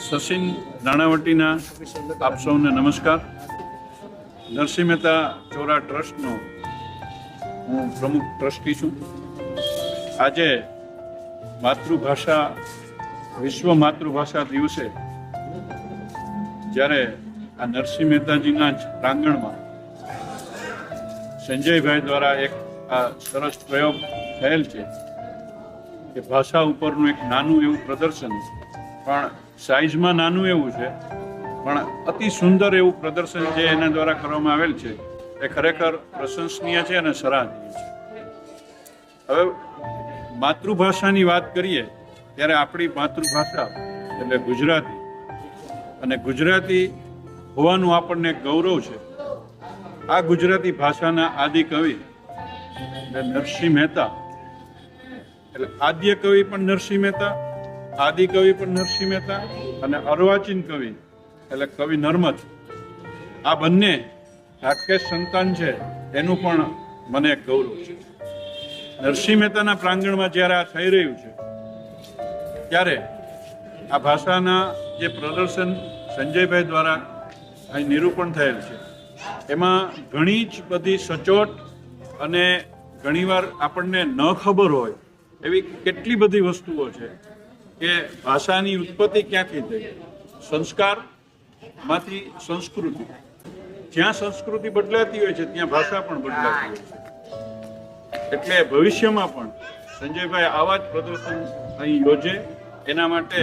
સચિન નાણાવટીના આપ સૌને નમસ્કાર. નરસિંહ મહેતા ચોરા ટ્રસ્ટનો હું પ્રમુખ ટ્રસ્ટી છું. આજે માતૃભાષા, વિશ્વ માતૃભાષા દિવસે જ્યારે આ નરસિંહ મહેતાજીના જ પ્રાંગણમાં સંજયભાઈ દ્વારા એક આ સરસ પ્રયોગ થયેલ છે કે ભાષા ઉપરનું એક નાનું એવું પ્રદર્શન પણ સાઈઝમાં નાનું એવું છે, પણ અતિ સુંદર એવું પ્રદર્શન જે એના દ્વારા કરવામાં આવેલ છે, એ ખરેખર પ્રશંસનીય છે અને સરાહનીય છે. હવે માતૃભાષાની વાત કરીએ, ત્યારે આપણી માતૃભાષા એટલે ગુજરાતી. અને ગુજરાતી હોવાનું આપણને ગૌરવ છે. આ ગુજરાતી ભાષાના આદિ કવિ નરસિંહ મહેતા, એટલે આદ્ય કવિ પણ નરસિંહ મહેતા આદિ કવિ પણ નરસિંહ મહેતા અને અર્વાચીન કવિ, એટલે કવિ નર્મદ. આ બંને રાકેશ સંતાન છે, એનું પણ મને ગૌરવ છે. નરસિંહ મહેતાના પ્રાંગણમાં જ્યારે આ થઈ રહ્યું છે, ત્યારે આ ભાષાના જે પ્રદર્શન સંજયભાઈ દ્વારા અહીં નિરૂપણ થયેલ છે, એમાં ઘણી જ બધી સચોટ અને ઘણીવાર આપણને ન ખબર હોય એવી કેટલી બધી વસ્તુઓ છે કે ભાષાની ઉત્પત્તિ ક્યાંથી થઈ? સંસ્કારમાંથી સંસ્કૃતિ. જ્યાં સંસ્કૃતિ બદલાતી હોય છે, ત્યાં ભાષા પણ બદલાતી હોય છે. એટલે ભવિષ્યમાં પણ સંજયભાઈ આવા જ પ્રદર્શન અહીં યોજે. એના માટે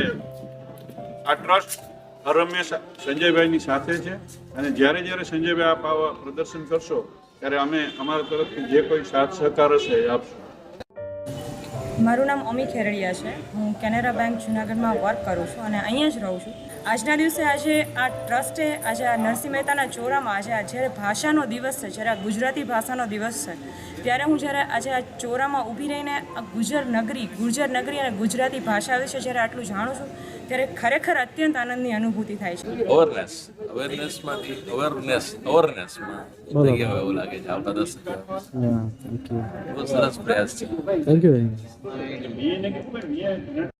આ ટ્રસ્ટ હર હંમેશા સંજયભાઈની સાથે છે. અને જ્યારે જ્યારે સંજયભાઈ આપ આવા પ્રદર્શન કરશો, ત્યારે અમે અમારા તરફથી જે કોઈ સાથ સહકાર હશે એ આપશું. મારું નામ અમી ખેરડિયા છે. હું કેનેરા બેંક જુનાગઢમાં વર્ક કરું છું અને અહીંયા જ રહું છું. આજના દિવસે આજે આ ટ્રસ્ટે આજે આ નરસિંહ મહેતાના ચોરામાં આજે આ જ્યારે ભાષાનો દિવસ છે જ્યારે આ ગુજરાતી ભાષાનો દિવસ છે ત્યારે હું જ્યારે આજે આ ચોરામાં ઊભી રહીને આ ગુજર નગરી ગુર્જર નગરી અને ગુજરાતી ભાષા વિશે જ્યારે આટલું જાણું છું ત્યારે ખરેખર અત્યંત આનંદની અનુભૂતિ થાય છે. અવેરનેસ અવેરનેસમાંથી અવેરનેસ અવેરનેસમાં એવું લાગે છે આવતા દસ બહુ સરસ પ્રયાસ છે. Thank you Tiene que comer bien.